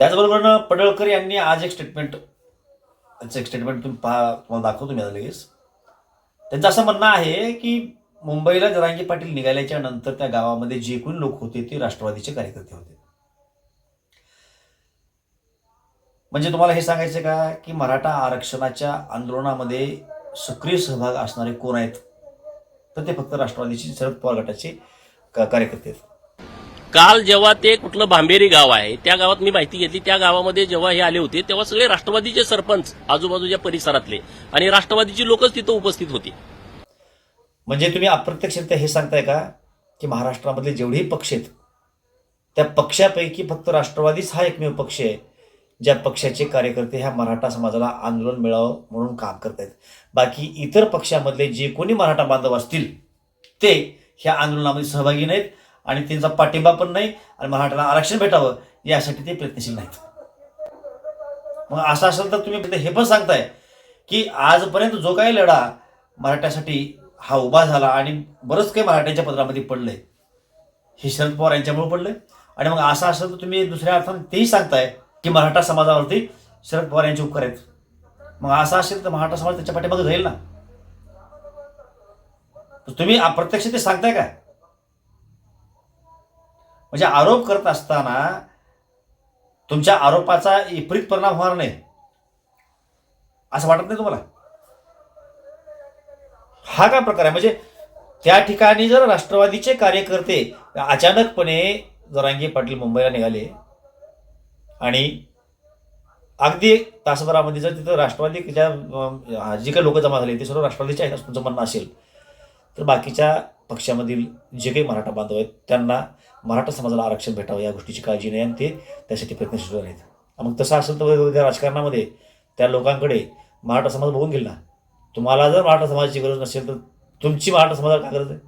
त्याचबरोबर पडळकर यांनी आज एक स्टेटमेंट त्यांचं एक स्टेटमेंट तुम्ही पहा तुम्हाला दाखवतो मी लगेच. त्यांचं असं म्हणणं आहे की मुंबईला जरांगी पाटील निघाल्याच्या नंतर त्या गावामध्ये जे कोणी लोक होते ते राष्ट्रवादीचे कार्यकर्ते होते. म्हणजे तुम्हाला हे सांगायचं का की मराठा आरक्षणाच्या आंदोलनामध्ये सक्रिय सहभाग असणारे कोण आहेत? तर ते फक्त राष्ट्रवादीचे शरद पवार गटाचे का- कार्यकर्ते आहेत. काल जेव्हा ते कुठलं भांबेरी गाव आहे त्या गावात मी माहिती घेतली त्या गावामध्ये जेव्हा हे आले होते तेव्हा सगळे राष्ट्रवादीचे सरपंच आजूबाजूच्या परिसरातले आणि राष्ट्रवादीची लोकच तिथं उपस्थित होती. म्हणजे तुम्ही अप्रत्यक्षरित्या हे सांगताय का की महाराष्ट्रामधले जेवढेही पक्ष आहेत त्या पक्षापैकी फक्त राष्ट्रवादीच हा एकमेव पक्ष आहे ज्या पक्षाचे कार्यकर्ते ह्या मराठा समाजाला आंदोलन मिळावं म्हणून काम करत आहेत बाकी इतर पक्षामधले जे कोणी मराठा बांधव असतील ते ह्या आंदोलनामध्ये सहभागी नाहीत. आणि त्यांचा पाठिंबा पण नाही आणि मराठाला आरक्षण भेटावं यासाठी ते प्रयत्नशील नाहीत. मग असं असेल तर तुम्ही हे पण सांगताय की आजपर्यंत जो काही लढा मराठ्यासाठी हा उभा झाला आणि बरंच काही मराठ्यांच्या पदरामध्ये पडलंय. हे शरद पवार यांच्यामुळे पडलंय. आणि मग असं असेल तर तुम्ही दुसऱ्या अर्थाने तेही सांगताय की मराठा समाजावरती शरद पवार यांचे उपकार आहेत. मग असं असेल तर मराठा समाज त्याच्या पाठीमागे जाईल ना? तर तुम्ही अप्रत्यक्ष ते सांगताय का म्हणजे आरोप करत असताना तुमच्या आरोपाचा विपरीत परिणाम होणार नाही. असं वाटत नाही तुम्हाला? हा काय प्रकार आहे? म्हणजे त्या ठिकाणी जर राष्ट्रवादीचे कार्यकर्ते अचानकपणे जरांगे पाटील मुंबईला निघाले आणि अगदी तासभरामध्ये जर तिथं राष्ट्रवादीच्या ज्या जी काही लोक जमा झाले ते सर्व राष्ट्रवादीचे आहेत असं तुमचं म्हणणं असेल. तर बाकीच्या पक्षामधील जे काही मराठा बांधव आहेत त्यांना मराठा समाजाला आरक्षण भेटावं या गोष्टीची काळजी नाही आणि ते त्यासाठी प्रयत्नशील आहेत. मग तसं असेल तर त्या राजकारणामध्ये त्या लोकांकडे मराठा समाज बघून गेला तुम्हाला जर मराठा समाजाची गरज नसेल तर तुमची मराठा समाजाला काय गरज आहे?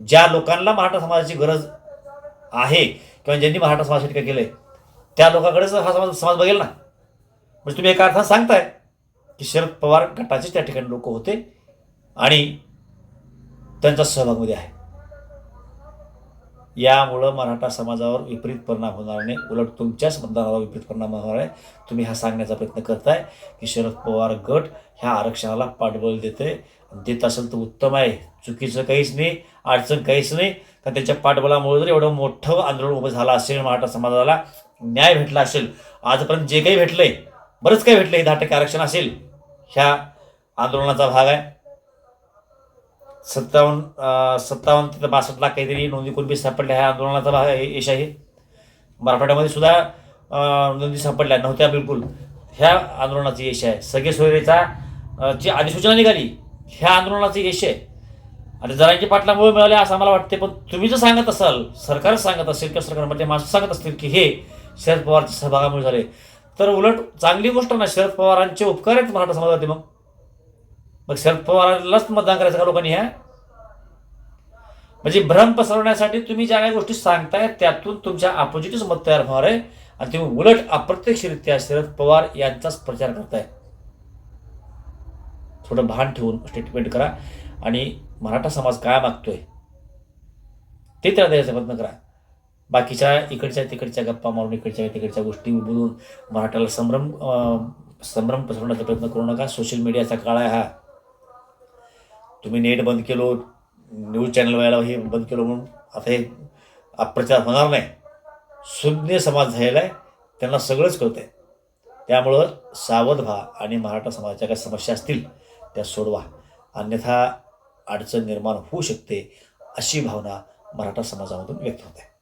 ज्या लोकांना मराठा समाजाची गरज आहे किंवा ज्यांनी मराठा समाजासाठी काय केलंय त्या लोकांकडेच हा समाज समाज बघेल ना. म्हणजे तुम्ही एका अर्थात सांगताय की शरद पवार गटाचे त्या ठिकाणी लोक होते आणि त्यांचा सहभागमध्ये आहे. यामुळं मराठा समाजावर विपरीत परिणाम होणार नाही. उलट तुमच्याच मतदानावर विपरीत परिणाम होणार आहे. तुम्ही हा सांगण्याचा प्रयत्न करताय की शरद पवार गट ह्या आरक्षणाला पाठबळ देते. देत असेल तर उत्तम आहे. चुकीचं काहीच नाही अडचण काहीच नाही. कारण त्याच्या पाठबळामुळे जर एवढं मोठं आंदोलन उभं झालं असेल मराठा समाजाला न्याय भेटला असेल आजपर्यंत जे काही भेटलंय बरंच काही भेटलंय दहा टक्के आरक्षण असेल ह्या आंदोलनाचा भाग आहे. सत्तावन्न सत्तावन्न ते बासष्ट लाख काहीतरी नोंदी कुणबी सापडल्या ह्या आंदोलनाचा भाग यश आहे. मराठवाड्यामध्ये सुद्धा नोंदी सापडल्या नव्हत्या बिलकुल. ह्या आंदोलनाचं यश आहे. सगळे सोयरेचा जी अधिसूचना निघाली ह्या आंदोलनाचं यश आहे. आणि जरांची पाटलामुळे मिळाले असं आम्हाला वाटते पण तुम्ही जर सांगत असाल सरकार सांगत असेल किंवा सरकारमध्ये म्हणजे माणसं सांगत असतील की हे शरद पवारच्या सहभागामुळे झाले तर उलट चांगली गोष्ट ना शरद पवारांचे उपकार आहेत मराठा समाजावरती मग. मग शरद पवारांनाच मतदान करायचं का लोकांनी ह्या म्हणजे भ्रम पसरवण्यासाठी तुम्ही ज्या काही गोष्टी सांगताय त्यातून तुमच्या अपोजिटच मत तयार होणार आहे. आणि तुम्ही उलट अप्रत्यक्षरित्या शरद पवार यांचाच प्रचार करताय. थोडं भान ठेवून स्टेटमेंट करा. आणि मराठा समाज काय मागतोय ते त्याला द्यायचा प्रयत्न करा. बाकीच्या इकडच्या तिकडच्या गप्पा मारून इकडच्या तिकडच्या गोष्टी बोलून मराठाला संभ्रम संभ्रम पसरवण्याचा प्रयत्न करू नका. सोशल मीडियाचा काळ आहे हा. तुम्ही नेट बंद केलो न्यूज चॅनल व्हायला हे बंद केलो म्हणून आता हे अप्रचार होणार नाही. शून्य समाज झालेला आहे त्यांना सगळंच कळतंय. त्यामुळं सावध व्हा आणि मराठा समाजाच्या काही समस्या असतील त्या सोडवा. अन्यथा अडचण निर्माण होऊ शकते अशी भावना मराठा समाजामधून व्यक्त होते